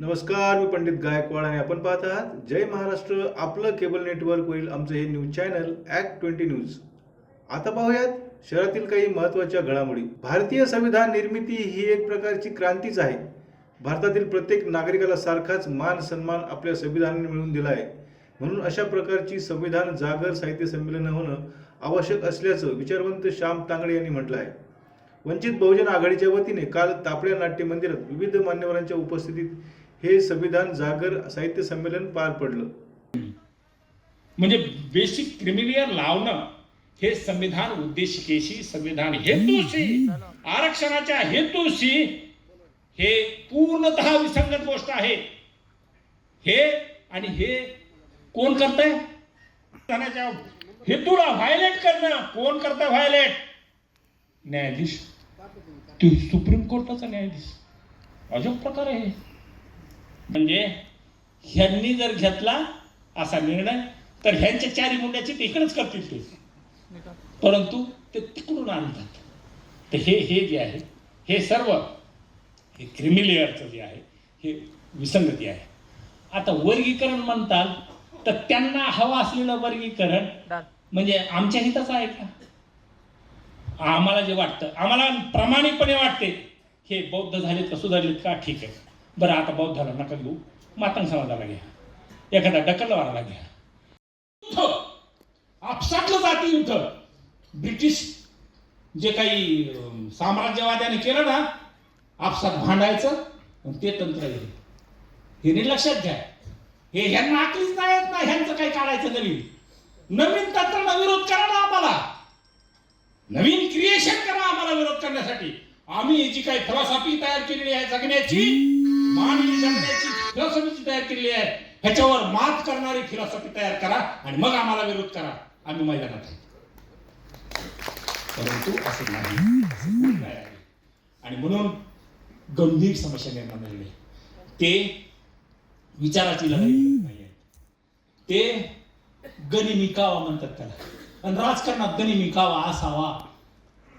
नमस्कार मी पंडित गायकवाड आणि आपण पाहत आहात जय महाराष्ट्र आपलं केबल नेटवर्कवरील आमचं हे news channel act twenty news आता पाहूयात शहरातील काही महत्त्वाच्या घडामोडी. भारतीय संविधान निर्मिती ही एक प्रकारची क्रांतीच आहे. भारतातील प्रत्येक नागरिकाला सारखाच मान सन्मान आपल्या संविधानाने मिळवून दिला आहे. म्हणून अशा प्रकारची संविधान जागर साहित्य संमेलन होणं आवश्यक असल्याचं विचारवंत श्याम तांगडे यांनी म्हटलं आहे. वंचित बहुजन आघाडीच्या वतीने काल तापड्या नाट्य मंदिरात विविध मान्यवरांच्या उपस्थितीत हे संविधान जागर साहित्य संमेलन पार पडलं. म्हणजे बेसिक क्रिमिलियर लावणं हे संविधान उद्देशिकेशी संविधान हेतूशी आरक्षणाच्या हेतूशी हे पूर्णतः विसंगत गोष्ट आहे. हे आणि हे कोण करतंय? संविधानाच्या हेतूला व्हायलेट करणं कोण करतंय व्हायलेट न्यायाधीश. तू सुप्रीम कोर्टाचा न्यायाधीश. अजब प्रकार आहे म्हणजे ह्यांनी जर घेतला असा निर्णय तर ह्यांच्या चारी मुंड्याची ते इकडेच करतील ते. परंतु ते तिकडून आणतात. तर हे हे जे आहे हे सर्व हे क्रिमिलेअरचं जे आहे हे विसंगती आहे. आता वर्गीकरण म्हणताल तर त्यांना हवं असलेलं वर्गीकरण म्हणजे आमच्या हिताचं आहे का? आम्हाला जे वाटतं आम्हाला प्रामाणिकपणे वाटते हे बौद्ध झालेत का सुधारलेत का? ठीक आहे. बरं आता बौद्धाला नका घेऊ मातंग समाजाला घ्या. एखादा डकलवाराला घ्या. आपसातलं जाती युद्ध! ब्रिटिश जे काही साम्राज्यवाद्याने केलं ना आपसात भांडायचं ते तंत्र आहे हे नीट लक्षात घ्या. हे ह्यांना आखलीच नाही येत ना ह्यांचं काही काढायचं नवीन. नवीन तंत्राला विरोध करा ना आम्हाला. नवीन क्रिएशन करा आम्हाला विरोध करण्यासाठी. आम्ही जी काही फिलॉसॉफी तयार केलेली आहे जगण्याची मानवी जगण्याची फिलॉसॉफी तयार केलेली आहे. ह्याच्यावर मात करणारी फिलॉसॉफी तयार करा आणि मग आम्हाला विरोध करा. आम्ही मैदानात आहे. परंतु असं नाही. आणि म्हणून गंभीर समस्या निर्माण झालेली आहे. ते विचाराची लढाई नाही ते गनिमी म्हणतात त्याला. आणि राजकारणात गनिमी असावा.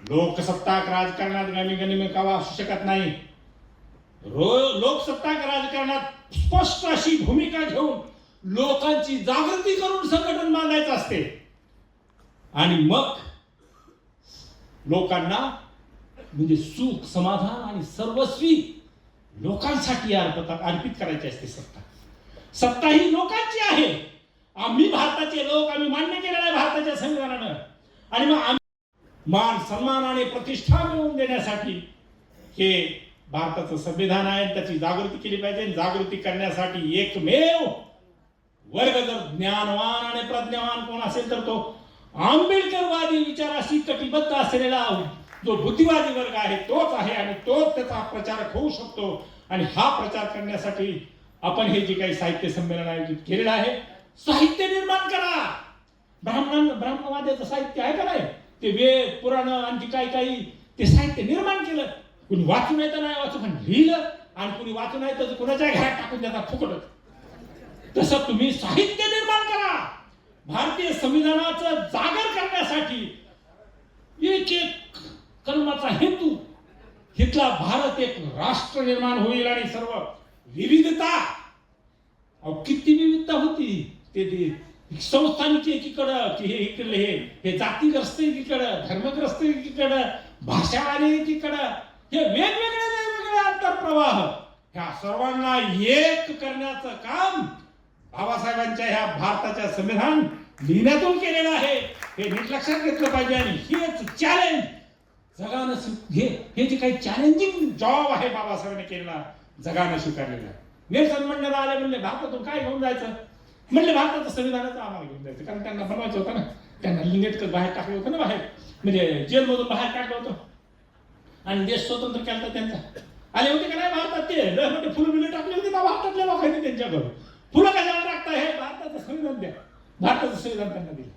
लोकसत्ताक राजकारणात गनिमी गनिमी असू शकत नाही. लोकसत्ताक राजकारणात स्पष्ट अशी भूमिका घेऊन लोकांची जागृती करून संघटन बांधायचं असते. आणि मग लोकांना म्हणजे सुख समाधान आणि सर्वस्वी लोकांसाठी अर्पत अर्पित करायची असते सत्ता. सत्ता ही लोकांची आहे. आम्ही भारताचे लोक आम्ही मान्य केलेलं आहे भारताच्या संविधानानं. आणि मग आम्ही मान सन्मान आणि प्रतिष्ठा मिळवून देण्यासाठी हे भारताचं संविधान आहे त्याची जागृती केली पाहिजे. जागृती करण्यासाठी एकमेव वर्ग जर ज्ञानवान आणि प्रज्ञावान कोण असेल तर तो आंबेडकरवादी विचाराशी कटिबद्ध असलेला जो बुद्धिवादी वर्ग आहे तोच आहे आणि तोच त्याचा प्रचारक होऊ शकतो. आणि हा प्रचार करण्यासाठी आपण हे जे काही साहित्य संमेलन आयोजित केलेलं आहे साहित्य निर्माण करा. ब्राह्मण ब्राह्मणवाद्याचं साहित्य आहे का नाही? ते वेद पुराण आणखी काही काही ते साहित्य निर्माण केलं. कुणी वाचून येतं नाही वाचू पण लिहिलं आणि कुणी वाचू नाही तर कुणाच्या घरात टाकून देता फुकट तसं तुम्ही साहित्य निर्माण करा. भारतीय संविधानाचं जागर करण्यासाठी एक एक कलमाचा हेतू. इथला भारत एक राष्ट्र निर्माण होईल आणि सर्व विविधता अहो किती विविधता होती. ते ते एकीकडं की हे इकडले हे हे जातीग्रस्त एकीकडं धर्मग्रस्त एकीकडं भाषावाले एकीकडं हे वेगवेगळे वेगवेगळे आंतरप्रवाह ह्या सर्वांना एक करण्याचं काम बाबासाहेबांच्या ह्या भारताच्या संविधान लिहिण्यातून केलेलं आहे. हे नीट लक्षात घेतलं पाहिजे आणि हेच चॅलेंज जगानं हे हे जे काही चॅलेंजिंग जॉब आहे बाबासाहेबांनी केलेला जगानं स्वीकारलेला आहे. नेल्सन मंडेला आले म्हणले भारतातून काय घेऊन जायचं? म्हणले भारताचं संविधानाचं आम्हाला घेऊन जायचं. कारण त्यांना बनवायचं होतं ना. त्यांना नेटकं बाहेर टाकलं होतं ना बाहेर. म्हणजे जेलमधून बाहेर काढलं होतं. आणि देश स्वतंत्र केला त्यांचा. आले होते का नाही भारतात ते लय मोठे फुलं बिलं टाकले होते ना भारतातल्या लोकांनी त्यांच्याकडून. फुलं कशाला टाकता? हे भारताचं संविधान द्या. भारताचं संविधान त्यांना दिलं.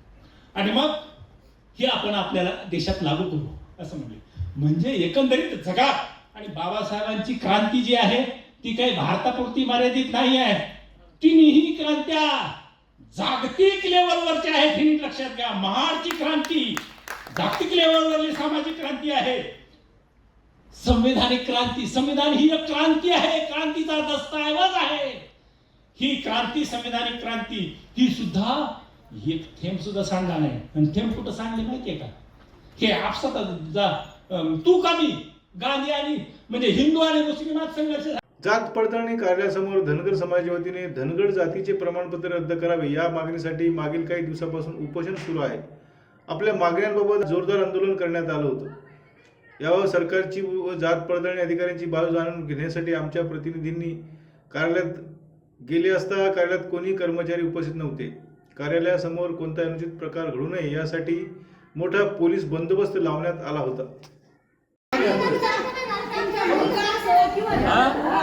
आणि मग हे आपण आपल्याला देशात लागू करू असं म्हणले. म्हणजे एकंदरीत जगात आणि बाबासाहेबांची क्रांती जी आहे ती काही भारतापुरती मर्यादित नाही आहे. तिन्ही क्रांत्या जागतिक लेवलवरच्या आहेत हे लक्षात घ्या. महाडची क्रांती जागतिक लेवलवरली सामाजिक क्रांती आहे. संविधानिक क्रांती. संविधान ही एक क्रांती आहे. क्रांतीचा दस्तऐवज आहे. ही क्रांती संविधानिक क्रांती ही सुद्धा एक थेंब सुद्धा सांगा नाही. आणि थेंब कुठं सांडले माहितीये का? हे आपसात तू कमी गांधी आणि म्हणजे हिंदू आणि मुस्लिमात संघर्ष जात पडताळणी कार्यालयासमोर धनगर समाजाच्या वतीने धनगर जातीचे प्रमाणपत्र रद्द करावे या मागणीसाठी मागील काही दिवसापासून उपोषण सुरू आहे. आपल्या मागण्यांबाबत जोरदार आंदोलन करण्यात आलं होतं. यावर सरकारची व जात पडताळणी अधिकाऱ्यांची बाजू जाणून घेण्यासाठी आमच्या प्रतिनिधींनी कार्यालयात गेले असता कार्यालयात कोणी कर्मचारी उपस्थित नव्हते कार्यालयासमोर कोणता अनुचित प्रकार घडू नये यासाठी मोठा पोलीस बंदोबस्त लावण्यात आला होता आ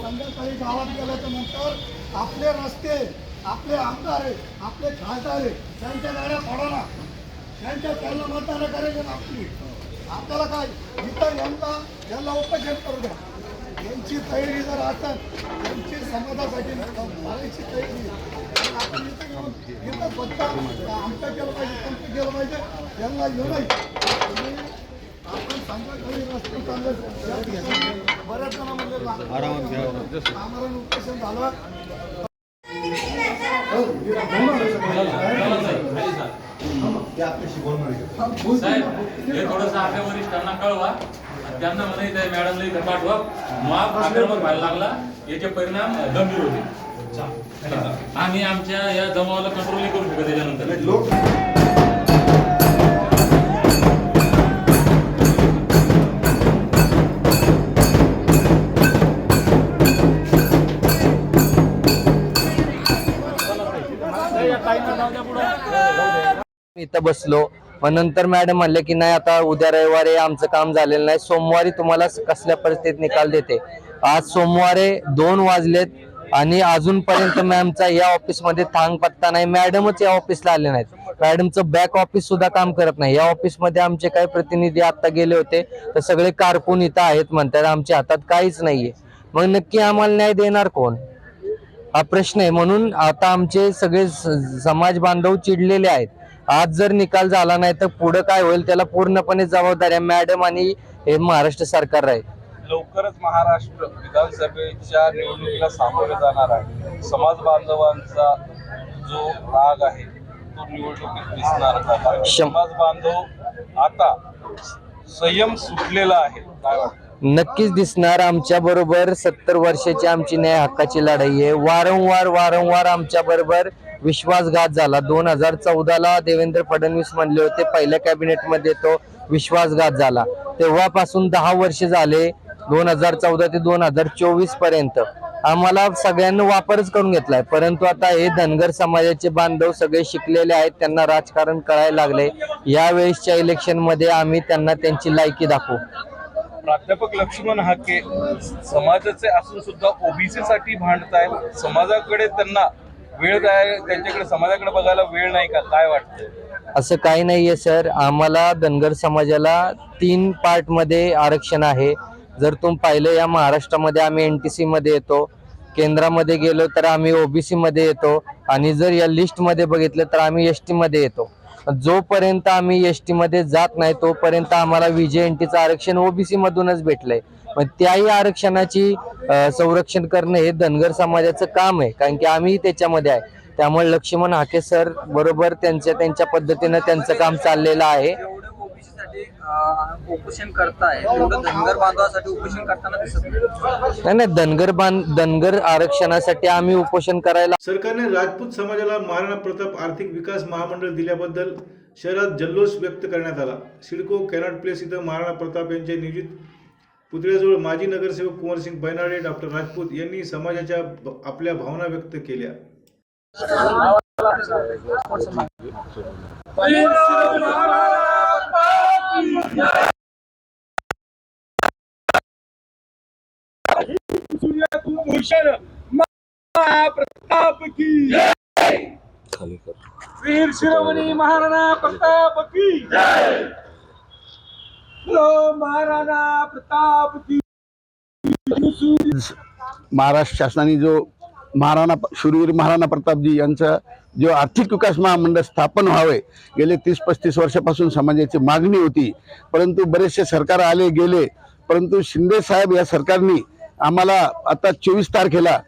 संध्याकाळी गावात गेल्याच्यानंतर आपले रस्ते आपले आमदार आहे आपले खासदार आहे त्यांच्या गाड्या फोडा त्यांच्या त्यांना मतदान करायचे ना आपली आपल्याला काय इथं यांना यांना उपोषण करू द्या तयारी जर असेल त्यांची समाजासाठी मारायची तयारी. आणि आपण इथं घेऊन इथं फक्त आमचं केलं पाहिजे तुमचं केलं पाहिजे यांना येऊ नये आपण संध्याकाळी रस्ते चालले या ठिकाणी बऱ्याच जण म्हणजे आमरण उपोषण झालं. साहेब हे थोडंसं आपल्या वरिष्ठांना कळवा. त्यांना म्हणा इथे मॅडमला इथं पाठवा माप आक्रमक व्हायला लागला. याचे परिणाम गंभीर होते. आम्ही आमच्या या जमावाला कंट्रोल नाही करू शकत त्याच्यानंतर. इथं बसलो. मग नंतर मॅडम म्हणले की नाही आता उद्या रविवारी आमचं काम झालेलं नाही. सोमवारी तुम्हाला कसल्या परिस्थितीत निकाल देते. आज सोमवारी दोन वाजलेत आणि अजूनपर्यंत मॅमचा या ऑफिसमध्ये थांग पत्ता नाही. मॅडमच या ऑफिसला आले नाहीत. मॅडमचं बॅक ऑफिस सुद्धा काम करत नाही. या ऑफिसमध्ये आमचे काही प्रतिनिधी आता गेले होते. तर सगळे कारकून इथं आहेत म्हणतात. आमच्या हातात काहीच नाहीये. मग नक्की आम्हाला न्याय देणार कोण? हा प्रश्न आहे. म्हणून आता आमचे सगळे स- समाज बांधव चिडलेले आहेत. आज जर निकाल झाला नाही तर पुढे काय होईल त्याला पूर्णपणे जबाबदाऱ्या मॅडम आणि हे महाराष्ट्र सरकार राहील लवकरच महाराष्ट्र विधानसभेच्या निवडणुकीला सामोरे जाणार आहे. समाज बांधवांचा जो राग आहे तो निवडणुकीत दिसणार शं- समाज बांधव आता संयम सुटलेला आहे. काय वाटतं? नक्कीच दिसणार आमच्या बरोबर. सत्तर वर्षाची आमची न्याय हक्काची लढाई आहे. वारंवार वारंवार आमच्या बरोबर विश्वासघात झाला. दोन हजार चौदाला देवेंद्र फडणवीस म्हणले होते पहिल्या कॅबिनेटमध्ये तो विश्वासघात झाला. तेव्हापासून दहा वर्ष झाले दोन हजार चौदा ते दोन हजार चोवीसपर्यंत. आम्हाला सगळ्यांना वापरच करून घेतलाय. परंतु आता हे धनगर समाजाचे बांधव सगळे शिकलेले आहेत त्यांना राजकारण कळायला लागले. यावेळेसच्या इलेक्शनमध्ये आम्ही त्यांना त्यांची लायकी दाखवू. प्राध्यापक लक्ष्मण हाके समाजाचे असून सुद्धा ओबीसी साठी भांडतायत. समाजाकडे त्यांना वेळ काय त्यांच्याकडे समाजाकडे बघायला वेळ नाही का? काय वाटतं असं काही नाहीये सर. आम्हाला धनगर समाजाला तीन पार्टमध्ये आरक्षण आहे. जर तुम्ही पाहिलं या महाराष्ट्रामध्ये आम्ही एन टी सी मध्ये येतो. केंद्रामध्ये गेलो तर आम्ही ओबीसी मध्ये येतो. आणि जर या लिस्टमध्ये बघितलं तर आम्ही एस टी मध्ये येतो. जोपर्यंत आम्ही एस टी मध्ये जात नाही तोपर्यंत आम्हाला विजय एन टीचं आरक्षण ओबीसी मधूनच भेटलंय. मग त्याही आरक्षणाची संरक्षण करणं हे धनगर समाजाचं काम आहे कारण की आम्ही त्याच्यामध्ये आहे. त्यामुळे लक्ष्मण हाके सर बरोबर त्यांच्या त्यांच्या पद्धतीनं त्यांचं काम चाललेलं आहे. उपोषण करताय एवढं धनगर बांधवासाठी उपोषण करताना दिसत नाही. नाही नाही धनगर बांध धनगर आरक्षणासाठी आम्ही उपोषण करायला सरकारने राजपूत समाजाला महाराणा प्रताप आर्थिक विकास महामंडळ दिल्याबद्दल शहरात जल्लोष व्यक्त करण्यात आला. सिडको कॅनॉट प्लेस इथं महाराणा प्रताप यांच्या नियोजित पुतळ्याजवळ माजी नगरसेवक कुंवरसिंग बैनाडे डॉक्टर राजपूत यांनी समाजाच्या ब- आपल्या भावना व्यक्त केल्या. की वीर शिरोमणी महाराणा प्रताप की महाराणा प्रताप की महाराष्ट्र शासनाने जो महाराणा शूरवीर महाराणा प्रतापजी यांचा जो आर्थिक विकास महामंडळ स्थापन व्हावे गेले तीस पस्तीस वर्षापासून समाजाची मागणी होती. परंतु बरेचसे सरकार आले गेले. परंतु शिंदे साहेब या सरकारने आम्हाला आता चोवीस तारखेला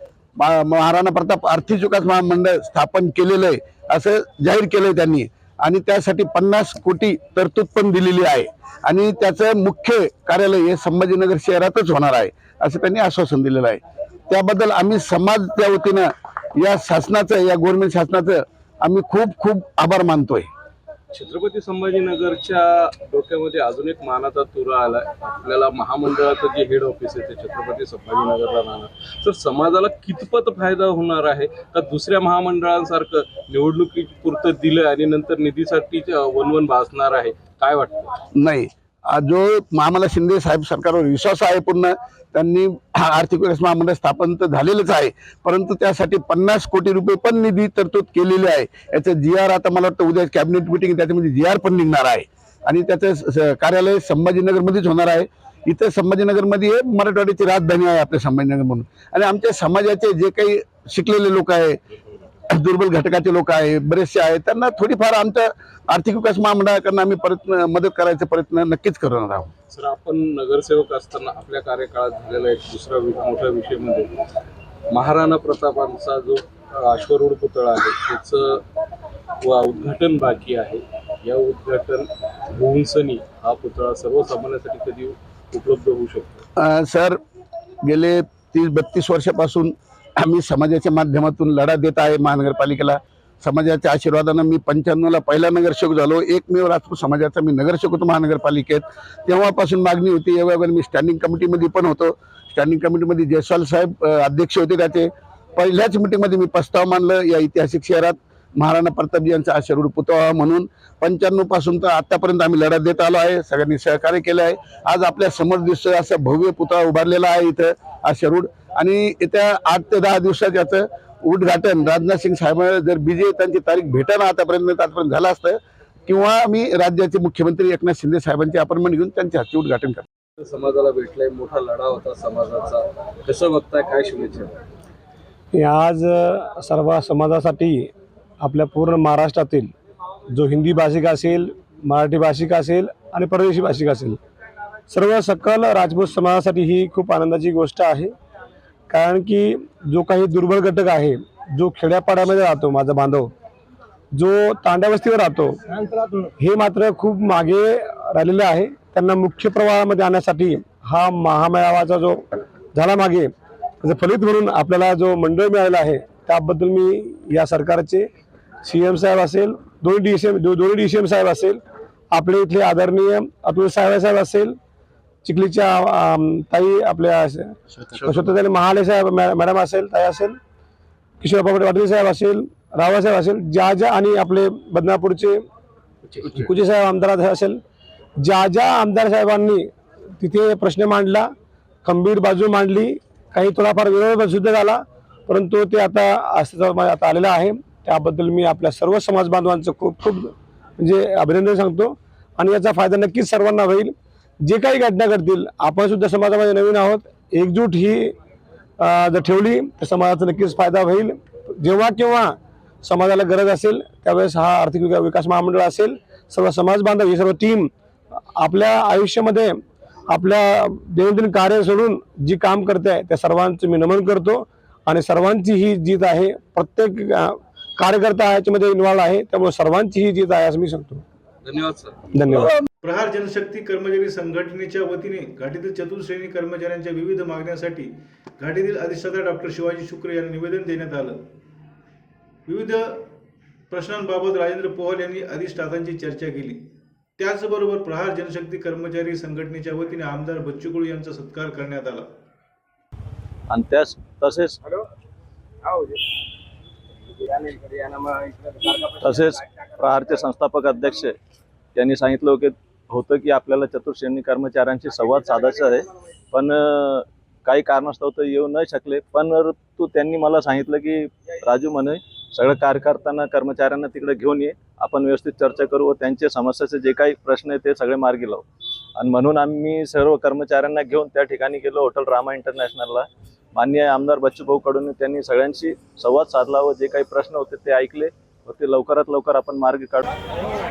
महाराणा प्रताप आर्थिक विकास महामंडळ स्थापन केलेलं आहे असं जाहीर केलंय त्यांनी. आणि त्यासाठी पन्नास कोटी तरतूद पण दिलेली आहे. आणि त्याचं मुख्य कार्यालय हे संभाजीनगर शहरातच होणार आहे असं त्यांनी आश्वासन दिलेलं आहे. त्याबद्दल आम्ही समाज त्या वतीनं या शासनाचं या गव्हर्नमेंट शासनाचं आम्ही खूप खूप आभार मानतोय. छत्रपती संभाजीनगरच्या डोक्यामध्ये अजून एक मानाचा तुरा आलाय. आपल्याला महामंडळाचं जे हेड ऑफिस आहे ते छत्रपती संभाजीनगरला राहणार. तर समाजाला कितपत फायदा होणार आहे? का दुसऱ्या महामंडळांसारखं निवडणुकी पुरतं दिलं आणि नंतर निधीसाठी वनवन भासणार आहे? काय वाटतं? नाही. जो आम्हाला शिंदे साहेब सरकारवर विश्वास आहे पूर्ण त्यांनी हा आर्थिक विकास महामंडळ स्थापन तर झालेलंच आहे परंतु त्यासाठी पन्नास कोटी रुपये पण निधी तरतूद केलेली आहे. याचं जी आर आता मला वाटतं उद्या कॅबिनेट मिटिंग त्याच्यामध्ये जी आर पण निघणार आहे. आणि त्याचं कार्यालय संभाजीनगरमध्येच होणार आहे. इथं संभाजीनगरमध्ये मराठवाड्याची राजधानी आहे आपल्या संभाजीनगर म्हणून. आणि आमच्या समाजाचे जे काही शिकलेले लोक आहे दुर्बल घटकाचे लोक आहे बरेचसे आहेत त्यांना थोडीफार आमच्या आर्थिक विकास महामंडळाकडनं आम्ही प्रयत्न मदत करायचा प्रयत्न नक्कीच करणार आहोत. सर आपण नगरसेवक असताना आपल्या कार्यकाळात झालेला एक दुसरा मोठा विषय म्हणजे महाराणा प्रतापांचा जो अश्वरूढ पुतळा आहे त्याचं उद्घाटन बाकी आहे. या उद्घाटन होऊन सनी हा पुतळा सर्वसामान्यांसाठी कधी उपलब्ध होऊ शकतो? सर गेले तीस बत्तीस वर्षापासून आम्ही समाजाच्या माध्यमातून लढा देत आहे महानगरपालिकेला. समाजाच्या आशीर्वादानं मी पंच्याण्णवला पहिला नगरसेवक झालो. एकमेव राजपूत समाजाचा मी नगरसेवक होतो महानगरपालिकेत. तेव्हापासून मागणी होती यावेळेला मी स्टँडिंग कमिटीमध्ये पण होतो. स्टँडिंग कमिटीमध्ये जयस्वाल साहेब अध्यक्ष होते त्याचे. पहिल्याच मिटिंगमध्ये मी प्रस्ताव मांडलं या ऐतिहासिक शहरात. महाराणा प्रतापजी यांचा आशीर्वाद पुतळा म्हणून. पंच्याण्णवपासून तर आतापर्यंत आम्ही लढा देत आलो आहे. सगळ्यांनी सहकार्य केलं आहे. आज आपल्यासमोर दिसतोय असा भव्य पुतळा उभारलेला आहे इथं. आशीर्वाद आणि येत्या आठ ते दहा दिवसात याचं उद्घाटन राजनाथ सिंग साहेब जर बिजे त्यांची तारीख भेटाना आतापर्यंत आतापर्यंत झालं असतं किंवा मी राज्याचे मुख्यमंत्री एकनाथ शिंदे साहेबांची अपॉइंटमेंट घेऊन त्यांच्या हस्ते उद्घाटन करतो. समाजाला भेटलाय मोठा लढा होता समाजाचा. कसं बघताय काय शुभेच्छा? आज सर्व समाजासाठी आपल्या पूर्ण महाराष्ट्रातील जो हिंदी भाषिक असेल मराठी भाषिक असेल आणि परदेशी भाषिक असेल सर्व सकल राजपूत समाजासाठी ही खूप आनंदाची गोष्ट आहे. कारण की जो काही दुर्बल घटक आहे जो खेड्यापाड्यामध्ये राहतो माझा बांधव जो तांड्यावस्तीवर राहतो हे मात्र खूप मागे राहिलेले आहे. त्यांना मुख्य प्रवाहामध्ये आणण्यासाठी हा महामेळावाचा जो झाला मागे त्याचं फलित म्हणून आपल्याला जो मंडळ मिळालेला आहे त्याबद्दल मी या सरकारचे सी एम साहेब असेल दोन्ही डी सी एम दोन्ही डी सी एम साहेब असेल आपले इथले आदरणीय अतुल साहेब साहेब असेल चिखलीच्या ताई आपल्या स्वतः महाले साहेब मॅ- मॅडम असेल ताई असेल किशोर बाबा पाटील साहेब असेल रावसाहेब असेल ज्या ज्या आणि आपले बदनापूरचे कुचे साहेब आमदार असेल ज्या ज्या आमदार साहेबांनी तिथे प्रश्न मांडला खंबीर बाजू मांडली काही थोडाफार विरोध सुद्धा झाला परंतु ते आता अस्तित्वात आता आलेलं आहे. त्याबद्दल मी आपल्या सर्व समाज बांधवांचं खूप खूप म्हणजे अभिनंदन सांगतो. आणि याचा फायदा नक्कीच सर्वांना होईल. जे काही घटना घडतील आपण सुद्धा समाजामध्ये नवीन आहोत. एकजूट ही जर ठेवली तर समाजाचा नक्कीच फायदा होईल. जेव्हा केव्हा समाजाला गरज असेल त्यावेळेस हा आर्थिक विकास महामंडळ असेल सर्व समाज बांधव ही सर्व टीम आपल्या आयुष्यामध्ये आपल्या दैनंदिन कार्य सोडून जी काम करते आहे त्या सर्वांचं मी नमन करतो. आणि सर्वांची ही जीत आहे. प्रत्येक कार्यकर्ता याच्यामध्ये इन्व्हॉल्व आहे. त्यामुळे सर्वांची ही जीत आहे असं मी सांगतो. धन्यवाद सर धन्यवाद प्रहार जनशक्ती कर्मचारी संघटनेच्या वतीने घाटीतील चतुश्रेणी कर्मचाऱ्यांच्या विविध मागण्यांसाठी घाटीतील अधिष्ठाता डॉक्टर शिवाजी शुक्र यांना निवेदन देण्यात आलं विविध प्रश्नांबाबत राजेंद्र पोहल यांनी अधिष्ठातांची चर्चा केली त्याचबरोबर प्रहार जनशक्ती कर्मचारी संघटनेच्या वतीने आमदार बच्चू कडू यांचा सत्कार करण्यात आला आणि त्यास तसेच तसेच प्रहारचे संस्थापक अध्यक्ष त्यांनी सांगितलं की होतं की आपल्याला चतुर्श्रेणी कर्मचाऱ्यांशी संवाद साधायचा आहे. पण काही कारणास्तव तर येऊ न शकले. पण तू त्यांनी मला सांगितलं की राजू म्हणे सगळं कार्यकर्त्यांना कर्मचाऱ्यांना तिकडे घेऊन ये. आपण व्यवस्थित चर्चा करू व त्यांचे समस्याचे जे काही प्रश्न आहेत ते सगळे मार्गी लावू. आणि म्हणून आम्ही सर्व कर्मचाऱ्यांना घेऊन त्या ठिकाणी गेलो हॉटेल रामा इंटरनॅशनलला. मान्य आमदार बच्चूभाऊ कडून त्यांनी सगळ्यांशी संवाद साधला व जे काही प्रश्न होते ते ऐकले व ते लवकरात लवकर आपण मार्ग काढू.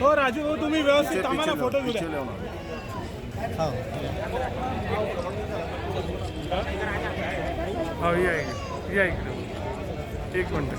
हो राजू भाऊ तुम्ही व्यवस्थित आम्हाला फोटो हो या इकडे या इकडे. एक मिनिट.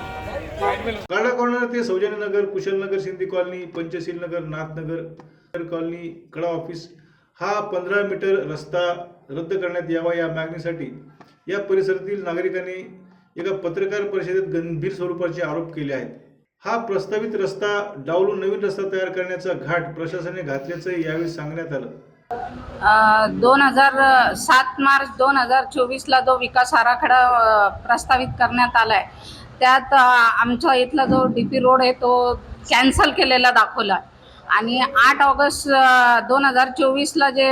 गाडा कॉर्नर ते सौजन्यनगर कुशलनगर सिंधी कॉलनी पंचशील नगर नाथनगर कॉलनी कडा ऑफिस हा पंधरा मीटर रस्ता रद्द करण्यात यावा या मागणीसाठी या परिसरातील नागरिकांनी एका पत्रकार परिषदेत गंभीर स्वरूपाचे आरोप केले आहेत. हा प्रस्तावित रस्ता डावलून नवीन रस्ता तयार करण्याचा घाट प्रशासनाने घातल्याचं यावेळी सांगण्यात आलं. दोन हजार सात मार्च दोन हजार चोवीसला जो विकास आराखडा प्रस्तावित करण्यात आला आहे त्यात आमच्या आमचा इथला जो डी पी रोड आहे तो कॅन्सल केलेला दाखवला. आणि आठ ऑगस्ट दोन हजार चोवीसला जे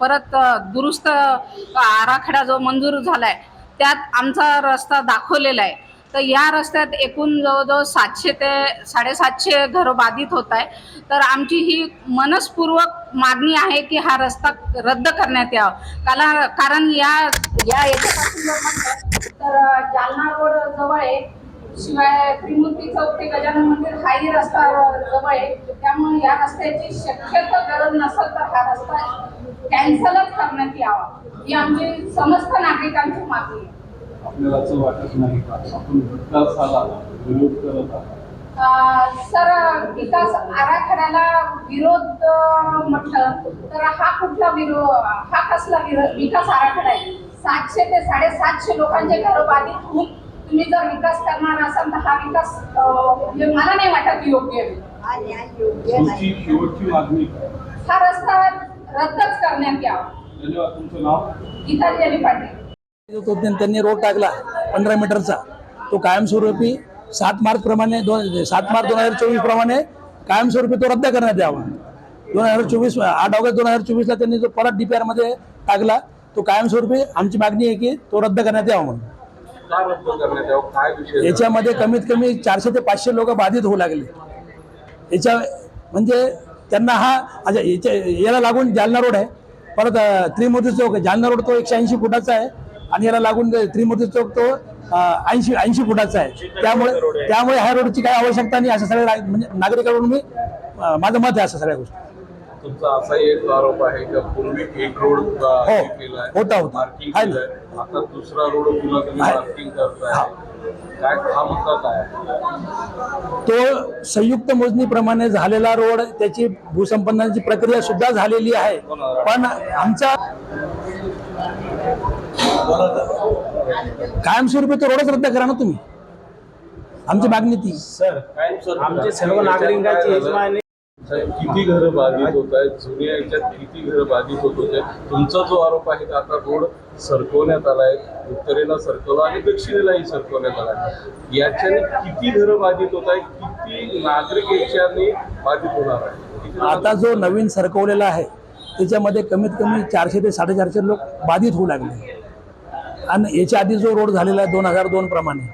परत दुरुस्त आराखडा जो मंजूर झाला आहे त्यात आमचा रस्ता दाखवलेला आहे. तर या रस्त्यात एकूण जवळजवळ सातशे ते साडेसातशे घरं बाधित होत आहे तर आमची ही मनस्पूर्वक मागणी आहे की हा रस्ता रद्द करण्यात यावा. कारण कारण या या याच्यापासून जर म्हटलं तर जालना रोड जवळ आहे. शिवाय त्रिमूर्ती चौक ते गजानन मंदिर हाही रस्ता जवळ आहे. त्यामुळे या रस्त्याची शक्यतो गरज नसेल तर हा रस्ता कॅन्सलच करण्यात यावा. ही आमची समस्त नागरिकांची मागणी आहे. आपल्याला असं वाटत नाही का? आपण विकासाला विरोध करत आहात. सर विकास आराखड्याला विरोध म्हटलं तर हा कुठला विरोध हा कसला विरोध विकास आराखडा आहे? सातशे ते साडेसातशे लोकांचे घर बाधित होऊन तुम्ही जर विकास करणार असाल तर हा विकास म्हणजे मला नाही वाटत योग्य हा रस्ता रद्दच करण्यात यावा. धन्यवाद. तुमचं नाव? गीतांजली पाटील. त्यांनी रोड टाकला पंधरा मीटरचा. तो कायमस्वरूपी सात मार्च प्रमाणे दोन सात मार्च दोन हजार चोवीस प्रमाणे कायमस्वरूपी तो रद्द करण्यात यावा. दोन हजार चोवीस आठ ऑगस्ट दोन हजार चोवीसला त्यांनी जो परत डीपीआरमध्ये टाकला तो कायमस्वरूपी आमची मागणी आहे की तो रद्द करण्यात यावा म्हणून. याच्यामध्ये कमीत कमी चारशे ते पाचशे लोक बाधित होऊ लागले. याच्या म्हणजे त्यांना हा अच्छा याच्या याला लागून जालना रोड आहे. परत त्रिमूर्ती चौक जालना रोड तो एकशे ऐंशी फुटाचा आहे. आणि याला लागून त्रिमूर्ती चौक तो ऐंशी ऐंशी फुटाचा आहे. त्यामुळे त्यामुळे ह्या रोडची काही आवश्यकता नाही असं सगळ्या म्हणजे नागरिकांकडून मी माझं मत आहे असं सगळ्या गोष्टी. तुमचा असाही एक आरोप आहे का पूर्वी एक रोड हो. होता, होता. केलंय आता दुसरा रोड पुन्हा तुम्ही आहे. मार्किंग करताय. काय हा मुद्दा काय आहे? तो संयुक्त मोजणीप्रमाणे झालेला रोड त्याची भूसंपन्नाची प्रक्रिया सुद्धा झालेली आहे. पण आमचा कायमस्वरूपी तो रोडच रद्द करा ना तुम्ही. आमची मागणी ती. आमचे सर्व नागरिकांची किती घरं बाधित होत आहेत? जुन्या याच्यात किती घरं बाधित होत होते? तुमचा जो आरोप आहे की आता रोड सरकवण्यात आलाय उत्तरेला सरकवला आणि दक्षिणेलाही सरकवण्यात आलाय याच्याने किती घरं बाधित होत आहे किती नागरिक याच्याने बाधित होणार आहे आता जो नवीन सरकवलेला आहे त्याच्यामध्ये कमीत कमी चारशे ते साडेचारशे लोक बाधित होऊ लागले. आणि याच्या आधी जो रोड झालेला आहे दोन हजार दोन प्रमाणे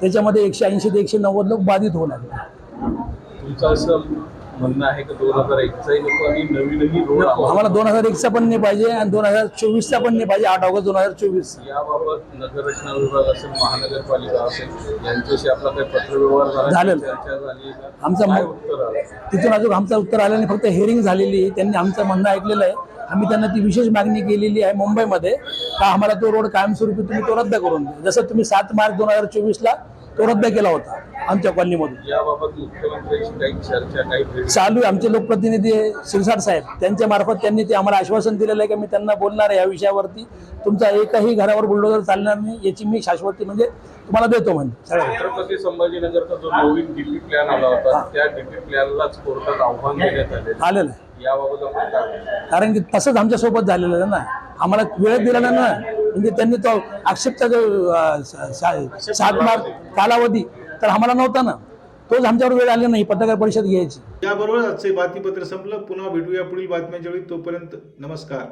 त्याच्यामध्ये एकशे ऐंशी ते एकशे नव्वद लोक बाधित होऊ लागले तुमचं असं म्हणणं आहे की दोन हजार एकचाही नको आणि नवीनही रोड आम्हाला दोन हजार एकचा पण नाही पाहिजे आणि दोन हजार चोवीसचा पण नाही पाहिजे आठ ऑगस्ट दोन हजार चोवीस. याबाबत नगररचना विभाग असेल महानगरपालिका असेल यांच्याशी आपला काही पत्रव्यवहार झाला झालेलं. आमचं तिथून अजून आमचं उत्तर आलं नाही फक्त हेअरिंग झालेली त्यांनी आमचं म्हणणं ऐकलेलं आहे. आम्ही त्यांना ती विशेष मागणी केलेली आहे मुंबईमध्ये. का आम्हाला तो रोड कायमस्वरूपी तुम्ही तो रद्द करून द्या जसं तुम्ही सात मार्च दोन हजार चोवीसला तो रद्द केला होता आमच्या कॉलनीमधून. चालू आहे. आमचे लोकप्रतिनिधी शिरसाट साहेब. त्यांच्या मार्फत त्यांनी ते आम्हाला आश्वासन दिलेलं आहे की मी त्यांना बोलणार आहे या विषयावरती. तुमचा एकही घरावर बुलडोजर चालणार नाही याची मी शाश्वती म्हणजे तुम्हाला देतो म्हणजे. छत्रपती संभाजीनगरचा जो नवीन डीपी प्लॅन आला होता त्या डीपी प्लॅनलाच कोर्टात आव्हान देण्यात आले आलेलं आहे. कारण की तसंच आमच्यासोबत झालेलं आहे ना. आम्हाला वेळ दिला ना म्हणजे त्यांनी तो आक्षेपचा जो सात मार्च कालावधी तर आम्हाला नव्हता ना. तोच आमच्यावर वेळ आली नाही पत्रकार परिषद घ्यायची. याबरोबर आजचे बातमीपत्र संपलं. पुन्हा भेटूया पुढील बातम्यांच्या वेळी. तोपर्यंत नमस्कार.